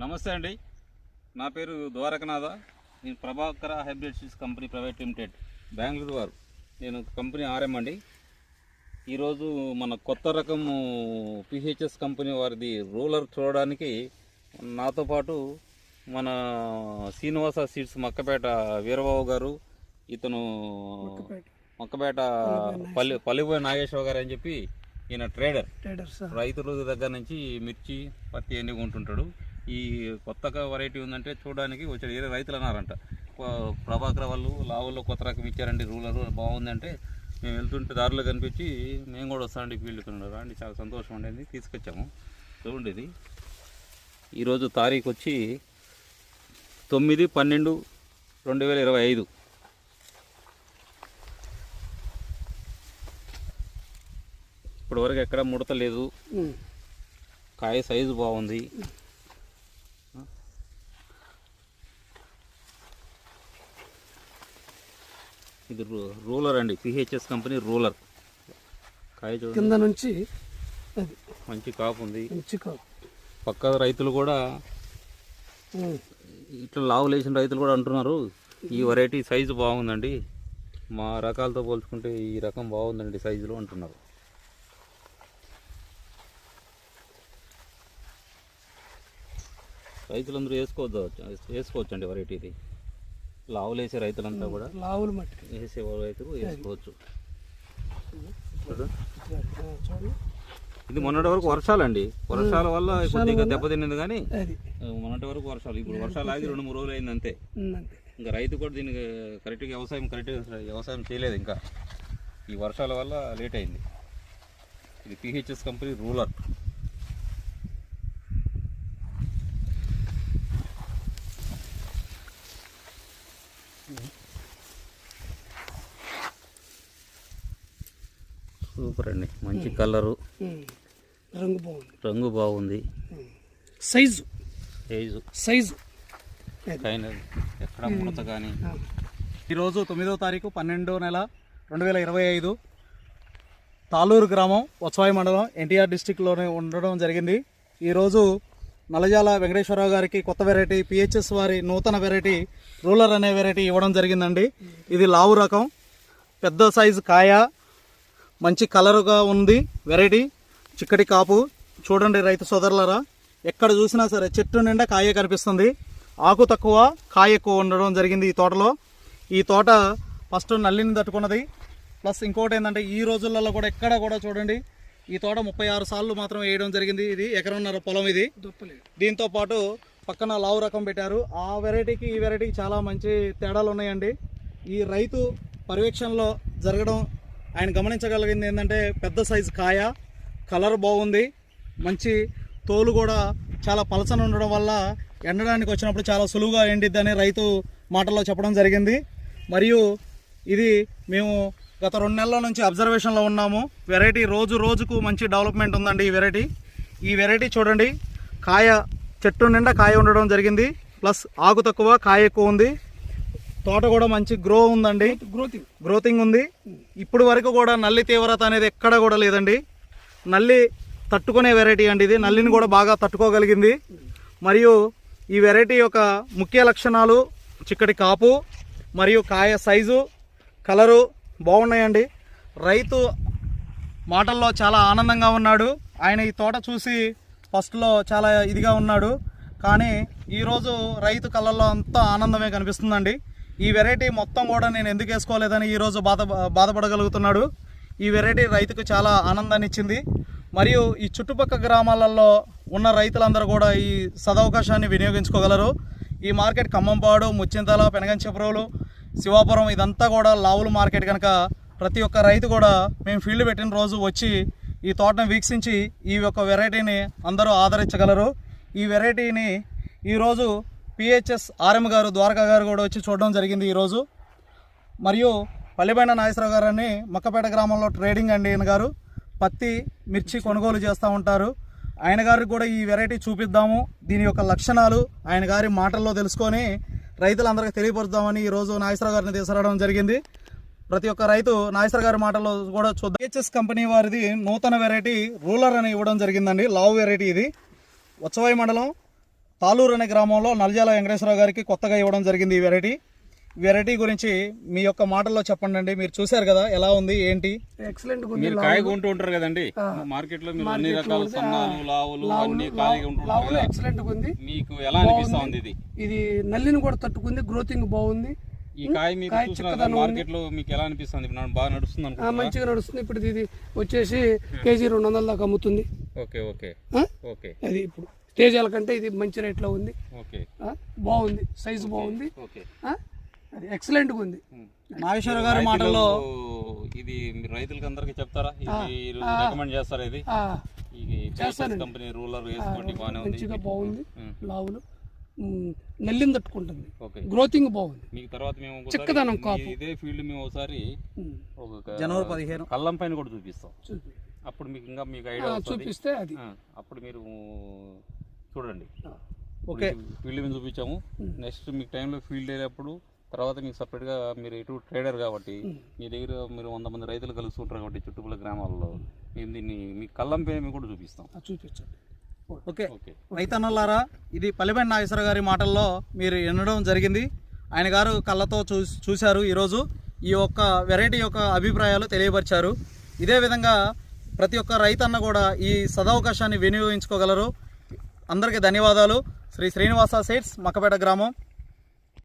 నమస్తే అండి. నా పేరు ద్వారకనాథ. నేను Prabhakara hybrid seeds company private limited Bengaluru వారు. నేను కంపెనీ ఆర్ఎం అండి. ఈరోజు మన కొత్త రకము పిహెచ్ఎస్ కంపెనీ వారిది రూలర్ చూడడానికి నాతో పాటు మన శ్రీనివాస సీడ్స్ మక్కపేట వీరబాబు గారు ఇతను మక్కపేట. పల్లి పల్లిపోయి నాగేశ్వర గారు అని చెప్పి ఈయన ట్రేడర్. రైతుల దగ్గర నుంచి మిర్చి పత్తి అన్ని కొంటుంటాడు. ఈ కొత్తగా వెరైటీ ఉందంటే చూడడానికి వచ్చాడు. వేరే రైతులు అన్నారంట. ప్రభాకర్ వాళ్ళు లావుల్లో కొత్త రకం ఇచ్చారండి రూలర్ బాగుందంటే మేము వెళ్తుంటే దారిలో కనిపించి మేము కూడా వస్తామండి ఫీల్డ్కి అండి చాలా సంతోషం ఉండేది తీసుకొచ్చాము. చూడండి ఇది. ఈరోజు తారీఖు వచ్చి తొమ్మిది పన్నెండు రెండు వేల ఇరవై ఐదు. ఇప్పటి వరకు ఎక్కడ ముడత లేదు. కాయ సైజు బాగుంది. ఇది రూలర్ అండి. PHS company ruler. కాయ కింద నుంచి అది. మంచి కాపు ఉంది. మంచి కాపు. పక్క రైతులు కూడా. ఇట్లా లావు లేచిన రైతులు కూడా అంటున్నారు. ఈ వెరైటీ సైజు బాగుందండి. మా రకాలతో పోల్చుకుంటే ఈ రకం బాగుందండి సైజులో అంటున్నారు. రైతులందరూ వేసుకోవద్దు వేసుకోవచ్చు అండి వెరైటీ ఇది. లావులు వేసే రైతులంతా కూడా లావులు మట్టుకు. వేసే రైతులు వేసుకోవచ్చు. ఇది మొన్నటి వరకు వర్షాలండి. వర్షాల వల్ల కొద్దిగా దెబ్బతిన్నది కానీ మొన్నటి వరకు వర్షాలు. ఇప్పుడు వర్షాలు ఆగి రెండు మూడు రోజులు అయింది అంతే. ఇంకా రైతు కూడా దీనికి కరెక్ట్గా వ్యవసాయం కరెక్ట్గా వ్యవసాయం చేయలేదు ఇంకా. ఈ వర్షాల వల్ల లేట్ అయింది. ఇది పిహెచ్ఎస్ కంపెనీ రూలర్ సూపర్ అండి మంచి కలరు. రంగు బాగుంది. రంగు బాగుంది. సైజు. సైజు. సైజు. ఎక్కడ ముడత కానీ. ఈరోజు తొమ్మిదో తారీఖు పన్నెండో నెల రెండు వేల ఇరవై ఐదు. తాలూరు గ్రామం వత్సవాయి మండలం ఎన్టీఆర్ డిస్టిక్లోనే ఉండడం జరిగింది. ఈరోజు నలజాల వెంకటేశ్వరరావు గారికి కొత్త వెరైటీ పిహెచ్ఎస్ వారి నూతన వెరైటీ రూలర్ అనే వెరైటీ ఇవ్వడం జరిగిందండి. ఇది లావు రకం. పెద్ద సైజు కాయ మంచి కలరుగా ఉంది వెరైటీ. చిక్కటి కాపు. చూడండి రైతు సోదరులరా ఎక్కడ చూసినా సరే చెట్టు నిండా కాయ కనిపిస్తుంది. ఆకు తక్కువ కాయ ఎక్కువ ఉండడం జరిగింది ఈ తోటలో. ఈ తోట ఫస్ట్ నల్లిని తట్టుకున్నది. ప్లస్ ఇంకోటి ఏంటంటే ఈ రోజులలో కూడా ఎక్కడ కూడా చూడండి ఈ తోట ముప్పై ఆరు సార్లు మాత్రం వేయడం జరిగింది. ఇది ఎకరన్నర పొలం ఇది. దీంతో పాటు పక్కన లావు రకం పెట్టారు. ఆ వెరైటీకి ఈ వెరైటీకి చాలా మంచి తేడాలు ఉన్నాయండి. ఈ రైతు పర్యవేక్షణలో జరగడం ఆయన గమనించగలిగింది ఏంటంటే పెద్ద సైజు కాయ కలర్ బాగుంది మంచి తోలు కూడా చాలా పలచన ఉండడం వల్ల ఎండడానికి వచ్చినప్పుడు చాలా సులువుగా ఎండిద్దని రైతు మాటల్లో చెప్పడం జరిగింది. మరియు ఇది మేము గత రెండు నెలల నుంచి అబ్జర్వేషన్లో ఉన్నాము. వెరైటీ రోజు రోజుకు మంచి డెవలప్మెంట్ ఉందండి ఈ వెరైటీ. ఈ వెరైటీ చూడండి కాయ చెట్టు నిండా కాయ ఉండడం జరిగింది. ప్లస్ ఆకు తక్కువ కాయ ఎక్కువ ఉంది. తోట కూడా మంచి గ్రో ఉందండి. గ్రోతింగ్ గ్రోతింగ్ ఉంది. ఇప్పుడు వరకు కూడా నల్లి తీవ్రత అనేది ఎక్కడ కూడా లేదండి. నల్లి తట్టుకునే వెరైటీ అండి ఇది. నల్లిని కూడా బాగా తట్టుకోగలిగింది. మరియు ఈ వెరైటీ యొక్క ముఖ్య లక్షణాలు చిక్కటి కాపు మరియు కాయ సైజు కలరు బాగున్నాయండి. రైతు మాటల్లో చాలా ఆనందంగా ఉన్నాడు. ఆయన ఈ తోట చూసి ఫస్ట్లో చాలా ఇదిగా ఉన్నాడు. కానీ ఈరోజు రైతు కళ్ళల్లో అంతా ఆనందమే కనిపిస్తుందండి. ఈ వెరైటీ మొత్తం కూడా నేను ఎందుకు వేసుకోలేదని ఈరోజు బాధ బాధపడగలుగుతున్నాడు. ఈ వెరైటీ రైతుకు చాలా ఆనందాన్ని ఇచ్చింది. మరియు ఈ చుట్టుపక్క గ్రామాలలో ఉన్న రైతులందరూ కూడా ఈ సదవకాశాన్ని వినియోగించుకోగలరు. ఈ మార్కెట్ ఖమ్మంపాడు ముచ్చింతల పెనగంచపురంలో శివాపురం ఇదంతా కూడా లావుల మార్కెట్ కనుక ప్రతి ఒక్క రైతు కూడా మేము ఫీల్డ్ పెట్టిన రోజు వచ్చి ఈ తోటను వీక్షించి ఈ యొక్క వెరైటీని అందరూ ఆదరించగలరు. ఈ వెరైటీని ఈరోజు పిహెచ్ఎస్ ఆర్ఎం గారు ద్వారకా గారు కూడా వచ్చి చూడడం జరిగింది ఈరోజు. మరియు పల్లిబైన నాగేశ్వరరావు గారు అని మక్కపేట గ్రామంలో ట్రేడింగ్ అండి ఈయన గారు. పత్తి మిర్చి కొనుగోలు చేస్తూ ఉంటారు. ఆయన గారికి కూడా ఈ వెరైటీ చూపిద్దాము. దీని యొక్క లక్షణాలు ఆయన గారి మాటల్లో తెలుసుకొని రైతులందరికీ తెలియపరుద్దామని ఈరోజు నాగేశ్వరరావు గారిని తీసుకురావడం జరిగింది. ప్రతి ఒక్క రైతు నాగేశ్వర గారి మాటల్లో కూడా చూద్దాం. హెచ్ఎస్ కంపెనీ వారిది నూతన వెరైటీ రూలర్ అని ఇవ్వడం జరిగిందండి. లావ్ వెరైటీ ఇది. ఉత్సవాయి మండలం తాలూరు అనే గ్రామంలో నల్జాల వెంకటేశ్వరరావు గారికి కొత్తగా ఇవ్వడం జరిగింది ఈ వెరైటీ. వెరైటీ గురించి మీ యొక్క మాటల్లో చెప్పండి అండి. మీరు చూశారు కదా ఎలా ఉంది ఏంటి? ఎక్సలెంట్ మీరు కాయ కొంటూ ఉంటారు కదండి. మార్కెట్లో మీరు అన్ని రకాల సన్నాలు లావులు అన్ని కాయగా లావులు ఎక్సలెంట్ ఉంది. మీకు ఎలా అనిపిస్తా ఉంది ఇది? ఇది నల్లిని కూడా తట్టుకుంది గ్రోతింగ్ బాగుంది. ఈ కాయ మీరు చూసిన మార్కెట్లో మీకు ఎలా అనిపిస్తుంది? బాగా నడుస్తుంది మంచిగా నడుస్తుంది. ఇప్పుడు ఇది వచ్చేసి కేజీ రెండు వందల దాకా అమ్ముతుంది. Okay okay? ఓకే. అది ఇప్పుడు. తేజాల కంటే ఇది మంచి రేట్లో ఉంది? బాగుంది. సైజు బాగుంది? అది ఎక్సలెంట్గా ఉంది. నాగేశ్వర గారి మాటల్లో ఇది మీరు రైతులకి అందరికి చెప్తారా? ఇది రికమెండ్ చేస్తారా ఇది? కంపెనీ రూలర్ వేసుకోండి మంచిగా బాగుంది. లావులు. నల్లిని తట్టుకుంటుంది. ఓకే. గ్రోతింగ్ బాగుంది. మీకు తర్వాత మేము చిక్కదనం కాపు. ఇదే ఫీల్డ్ మేము ఒకసారి జనవరి పదిహేను. కళ్ళం పైన కూడా చూపిస్తాం. చూపి. అప్పుడు మీకు ఇంకా మీకు ఐడియా చూపిస్తే అది. అప్పుడు మీరు చూడండి. ఓకే. ఫీల్డ్ మీద చూపించాము? నెక్స్ట్ మీకు టైంలో ఫీల్డ్ అయినప్పుడు తర్వాత మీకు సపరేట్గా మీరు ఇటు ట్రేడర్ కాబట్టి మీ దగ్గర మీరు వంద మంది రైతులు కలుస్తుంటారు కాబట్టి చుట్టుపక్కల గ్రామాల్లో మేము దీన్ని మీ కళ్ళం మేము కూడా చూపిస్తాం. చూపించండి. ఓకే. ఓకే. రైతన్నలారా ఇది పల్లెబండి నాగేశ్వర గారి మాటల్లో మీరు వినడం జరిగింది. ఆయన గారు కళ్ళతో చూ చూశారు ఈరోజు. ఈ యొక్క వెరైటీ యొక్క అభిప్రాయాలు తెలియపరిచారు. ఇదే విధంగా ప్రతి ఒక్క రైతన్న కూడా ఈ సదవకాశాన్ని వినియోగించుకోగలరు. అందరికీ ధన్యవాదాలు. శ్రీ శ్రీనివాస సైట్స్ మక్కపేట గ్రామం.